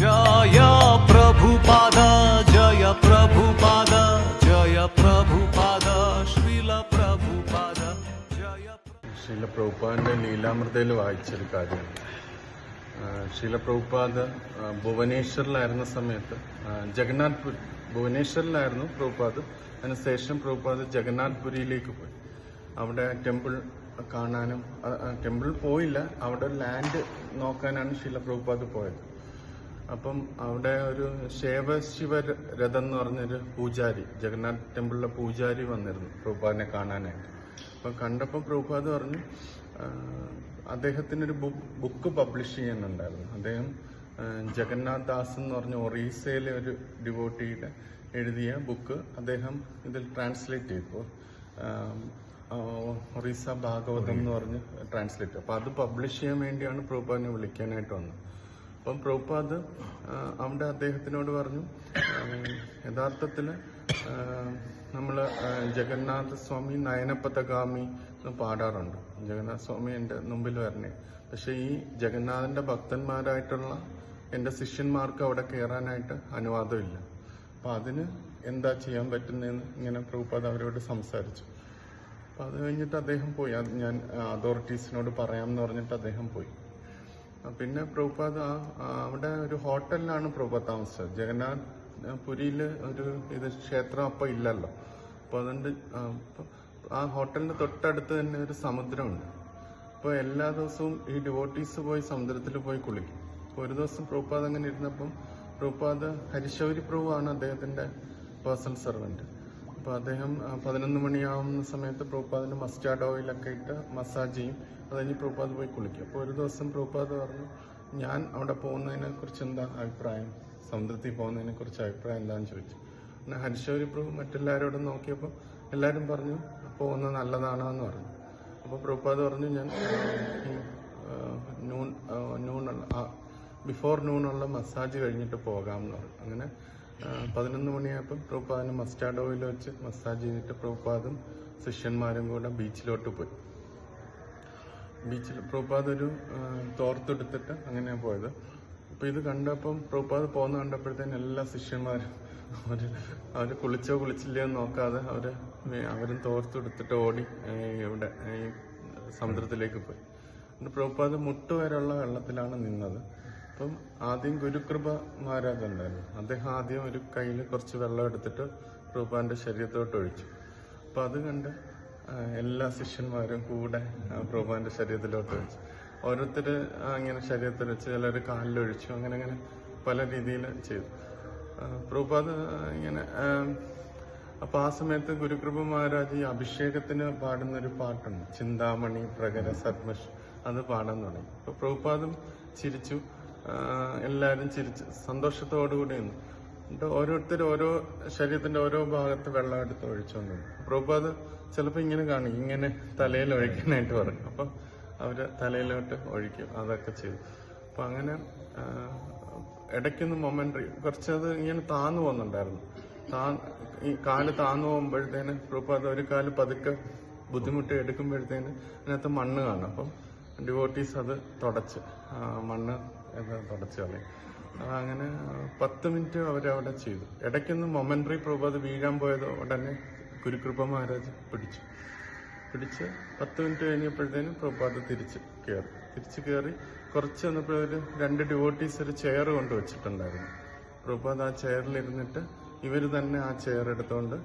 ജയ പ്രഭുപാദ ജയ പ്രഭുപാദ ജയ പ്രഭുപാദ പ്രഭുപാദ ലീലാമൃതയിൽ വായിച്ചൊരു കാര്യമാണ് ശിലപ്രഭുപാദ ഭുവനേശ്വറിലായിരുന്ന സമയത്ത് ജഗന്നാഥ് പുരി ഭുവനേശ്വറിലായിരുന്നു പ്രഭുപാദ്. അതിനുശേഷം പ്രഭുപാദ് ജഗന്നാഥ് പുരിയിലേക്ക് പോയി. അവിടെ ടെമ്പിൾ കാണാനും ടെമ്പിൾ പോയില്ല. അവിടെ ലാൻഡ് നോക്കാനാണ് ശിലപ്രഭുപാദ് പോയത്. അപ്പം അവിടെ ഒരു ശേവശിവ രഥം എന്ന് പറഞ്ഞൊരു പൂജാരി ജഗന്നാഥ് ടെമ്പിളിലെ പൂജാരി വന്നിരുന്നു പ്രഭുപാദിനെ കാണാനായിട്ട്. അപ്പം കണ്ടപ്പോൾ പ്രഭുപാദ് പറഞ്ഞു അദ്ദേഹത്തിനൊരു ബുക്ക് പബ്ലിഷ് ചെയ്യുന്നുണ്ടായിരുന്നു. അദ്ദേഹം ജഗന്നാഥ് ദാസ് എന്ന് പറഞ്ഞ ഒറീസയിലെ ഒരു ഡിവോട്ടിയുടെ എഴുതിയ ബുക്ക് അദ്ദേഹം ഇതിൽ ട്രാൻസ്ലേറ്റ് ചെയ്തു. ഒറീസ ഭാഗവതം എന്ന് പറഞ്ഞ് ട്രാൻസ്ലേറ്റ് അപ്പോൾ അത് പബ്ലിഷ് ചെയ്യാൻ വേണ്ടിയാണ് പ്രഭുപാദിനെ വിളിക്കാനായിട്ട് വന്നത്. അപ്പം പ്രഭുപാദ് അവിടെ അദ്ദേഹത്തിനോട് പറഞ്ഞു യഥാർത്ഥത്തിൽ നമ്മൾ ജഗന്നാഥ സ്വാമി നയനപഥഗാമി എന്ന് പാടാറുണ്ട്. ജഗന്നാഥ സ്വാമി എന്റെ മുമ്പിൽ വരണേ. പക്ഷെ ഈ ജഗന്നാഥന്റെ ഭക്തന്മാരായിട്ടുള്ള എന്റെ ശിഷ്യന്മാർക്ക് അവിടെ കയറാനായിട്ട് അനുവാദമില്ല. അപ്പം അതിന് എന്താ ചെയ്യാൻ പറ്റുന്നതെന്ന് ഇങ്ങനെ പ്രഭുപാദ് അവരോട് സംസാരിച്ചു. അപ്പം അത് കഴിഞ്ഞിട്ട് അദ്ദേഹം പോയി. ഞാൻ അതോറിറ്റീസിനോട് പറയാമെന്ന് പറഞ്ഞിട്ട് അദ്ദേഹം പോയി. പിന്നെ പ്രഭുപാദ് അവിടെ ഒരു ഹോട്ടലിലാണ് പ്രഭുപാദ് താമസിച്ചത്. ജഗന്നാഥ് പുരിയിൽ ഒരു ഇത് ക്ഷേത്രം അപ്പൊ ഇല്ലല്ലോ. അപ്പൊ അതുകൊണ്ട് ആ, ഹോട്ടലിന്റെ തൊട്ടടുത്ത് തന്നെ ഒരു സമുദ്രമുണ്ട്. അപ്പോൾ എല്ലാ ദിവസവും ഈ ഡിവോട്ടീസ് പോയി സമുദ്രത്തിൽ പോയി കുളിക്കും. അപ്പൊ ഒരു ദിവസം പ്രഭുപാദ് അങ്ങനെ ഇരുന്നപ്പം പ്രഭുപാദ് ഹരിശൗരി പ്രഭു ആണ് അദ്ദേഹത്തിന്റെ പേഴ്സണൽ സെർവന്റ് അപ്പൊ അദ്ദേഹം പതിനൊന്ന് മണിയാവുന്ന സമയത്ത് പ്രഭുപാദിന് മസ്റ്റാർഡ് ഓയിലൊക്കെ ഇട്ട് മസാജ് ചെയ്യും. അത് കഴിഞ്ഞ് പ്രഭുപാദ് പോയി കുളിക്കും. അപ്പോൾ ഒരു ദിവസം പ്രഭുപാദ് പറഞ്ഞു ഞാൻ അവിടെ പോകുന്നതിനെ കുറിച്ച് എന്താ അഭിപ്രായം? സമുദ്രത്തിൽ പോകുന്നതിനെ കുറിച്ച് അഭിപ്രായം എന്താണെന്ന് ചോദിച്ചു. പിന്നെ ഹരിശൗരി പ്രഭു മറ്റെല്ലാവരോടും നോക്കിയപ്പോൾ എല്ലാവരും പറഞ്ഞു പോകുന്നത് നല്ലതാണോ എന്ന് പറഞ്ഞു. അപ്പോൾ പ്രഭുപാദ് പറഞ്ഞു ഞാൻ നൂൺ നൂണുള്ള ബിഫോർ നൂണുള്ള മസാജ് കഴിഞ്ഞിട്ട് പോകാം എന്ന് പറഞ്ഞു. അങ്ങനെ പതിനൊന്ന് മണിയായപ്പോൾ പ്രഭുപാദിന് മസ്റ്റാർഡ് ഓയിൽ വെച്ച് മസാജ് ചെയ്തിട്ട് പ്രഭുപാദും ശിഷ്യന്മാരും കൂടെ ബീച്ചിലോട്ട് പോയി. ബീച്ചിൽ പ്രഭുപാദ് ഒരു തോർത്തെടുത്തിട്ട് അങ്ങനെയാണ് പോയത്. അപ്പോൾ ഇത് കണ്ടപ്പം പ്രഭുപാദ് പോകുന്ന കണ്ടപ്പോഴത്തേന് എല്ലാ ശിഷ്യന്മാരും അവർ അവർ കുളിച്ചോ കുളിച്ചില്ലയോ എന്ന് നോക്കാതെ അവർ അവരും തോർത്തെടുത്തിട്ട് ഓടി ഇവിടെ ഈ സമുദ്രത്തിലേക്ക് പോയി. എന്നിട്ട് പ്രഭുപാദ് മുട്ടുവരെയുള്ള വെള്ളത്തിലാണ് നിന്നത്. അപ്പം ആദ്യം ഗുരുകൃപ മഹാരാജ് ഉണ്ടായിരുന്നു അദ്ദേഹം ആദ്യം ഒരു കയ്യിൽ കുറച്ച് വെള്ളം എടുത്തിട്ട് പ്രഭുപാന്റെ ശരീരത്തോട്ട് ഒഴിച്ചു. അപ്പൊ അത് കണ്ട് എല്ലാ ശിഷ്യന്മാരും കൂടെ പ്രഭുപാന്റെ ശരീരത്തിലോട്ട് ഒഴിച്ചു. ഓരോരുത്തർ അങ്ങനെ ശരീരത്തിൽ വെച്ച് ചിലർ കാലിലൊഴിച്ചു. അങ്ങനെ അങ്ങനെ പല രീതിയിൽ ചെയ്തു. പ്രഭുപാദ് ഇങ്ങനെ അപ്പൊ ആ സമയത്ത് ഗുരുകൃപ മഹാരാജ് ഈ അഭിഷേകത്തിന് പാടുന്ന ഒരു പാട്ടുണ്ട്. ചിന്താമണി പ്രകര സത്മഷ് അത് പാടാൻ തുടങ്ങി. അപ്പൊ പ്രഭുപാദും ചിരിച്ചു. എല്ലാവരും ചിരിച്ചു സന്തോഷത്തോടുകൂടി നിന്നു എന്നിട്ട് ഓരോരുത്തർ ഓരോ ശരീരത്തിന്റെ ഓരോ ഭാഗത്ത് വെള്ളം എടുത്ത് ഒഴിച്ചുകൊണ്ട് അത് ചിലപ്പോൾ ഇങ്ങനെ കാണും. ഇങ്ങനെ തലയിൽ ഒഴിക്കാനായിട്ട് പറയും. അപ്പൊ അവർ തലയിലോട്ട് ഒഴിക്കും. അതൊക്കെ ചെയ്തു അപ്പൊ അങ്ങനെ ഇടയ്ക്കൊന്ന് മൊമെന്ററി കുറച്ചത് ഇങ്ങനെ താന്നു പോകുന്നുണ്ടായിരുന്നു. താ ഈ കാൽ താന്നു പോകുമ്പോഴത്തേന് പ്രഭുപാദ് ഒരു കാൽ പതുക്കെ ബുദ്ധിമുട്ട് എടുക്കുമ്പോഴത്തേന് അതിനകത്ത് മണ്ണ് കാണും. അപ്പം ഡിവോട്ടീസ് അത് തുടച്ച്. മണ്ണ് ഇത് തുടച്ച് കളയും അങ്ങനെ പത്ത് മിനിറ്റ് അവരവിടെ ചെയ്തു. ഇടയ്ക്കൊന്ന് മൊമെന്ററി അത് വീഴാൻ പോയത് ഉടനെ ഗുരുകൃപ മഹാരാജ് പിടിച്ചു. പിടിച്ച് പത്ത് മിനിറ്റ് കഴിഞ്ഞപ്പോഴത്തേനും പ്രഭാത് തിരിച്ച് കയറി. തിരിച്ച് കയറി കുറച്ച് വന്നപ്പോൾ ഒരു രണ്ട് ഡിവോട്ടീസ് ഒരു ചെയർ കൊണ്ട് വെച്ചിട്ടുണ്ടായിരുന്നു. പ്രഭാത് ആ ചെയറിലിരുന്നിട്ട് ഇവർ തന്നെ ആ ചെയർ എടുത്തുകൊണ്ട്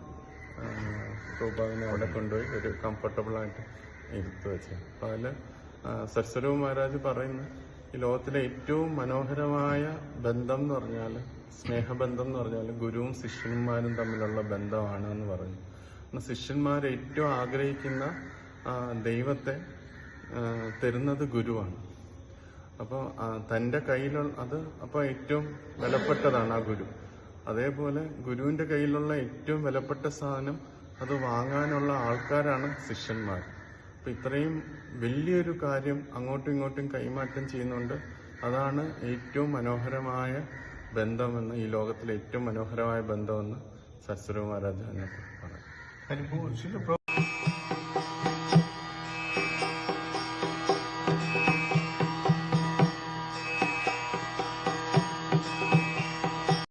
പ്രഭാതിനെ അവിടെ കൊണ്ടുപോയി ഒരു കംഫർട്ടബിളായിട്ട് ഇരുത്ത് വെച്ചു അപ്പോൾ അതിൽ സരസ്വരവ് മഹാരാജ് പറയുന്ന ഈ ലോകത്തിലെ ഏറ്റവും മനോഹരമായ ബന്ധം എന്ന് പറഞ്ഞാൽ സ്നേഹബന്ധം എന്ന് പറഞ്ഞാൽ ഗുരുവും ശിഷ്യന്മാരും തമ്മിലുള്ള ബന്ധമാണ് എന്ന് പറഞ്ഞു ശിഷ്യന്മാർ ഏറ്റവും ആഗ്രഹിക്കുന്ന ദൈവത്തെ തരുന്നത് ഗുരുവാണ്. അപ്പോൾ തന്റെ കയ്യിലുള്ള അത് അപ്പോൾ ഏറ്റവും വിലപ്പെട്ടതാണ് ആ ഗുരു. അതേപോലെ ഗുരുവിന്റെ കയ്യിലുള്ള ഏറ്റവും വിലപ്പെട്ട സാധനം അത് വാങ്ങാനുള്ള ആൾക്കാരാണ് ശിഷ്യന്മാർ അപ്പൊ ഇത്രയും വലിയൊരു കാര്യം അങ്ങോട്ടും ഇങ്ങോട്ടും കൈമാറ്റം ചെയ്യുന്നുണ്ട്. അതാണ് ഏറ്റവും മനോഹരമായ ബന്ധമെന്ന് ഈ ലോകത്തിലെ ഏറ്റവും മനോഹരമായ ബന്ധമെന്ന് എന്നെ പറയാം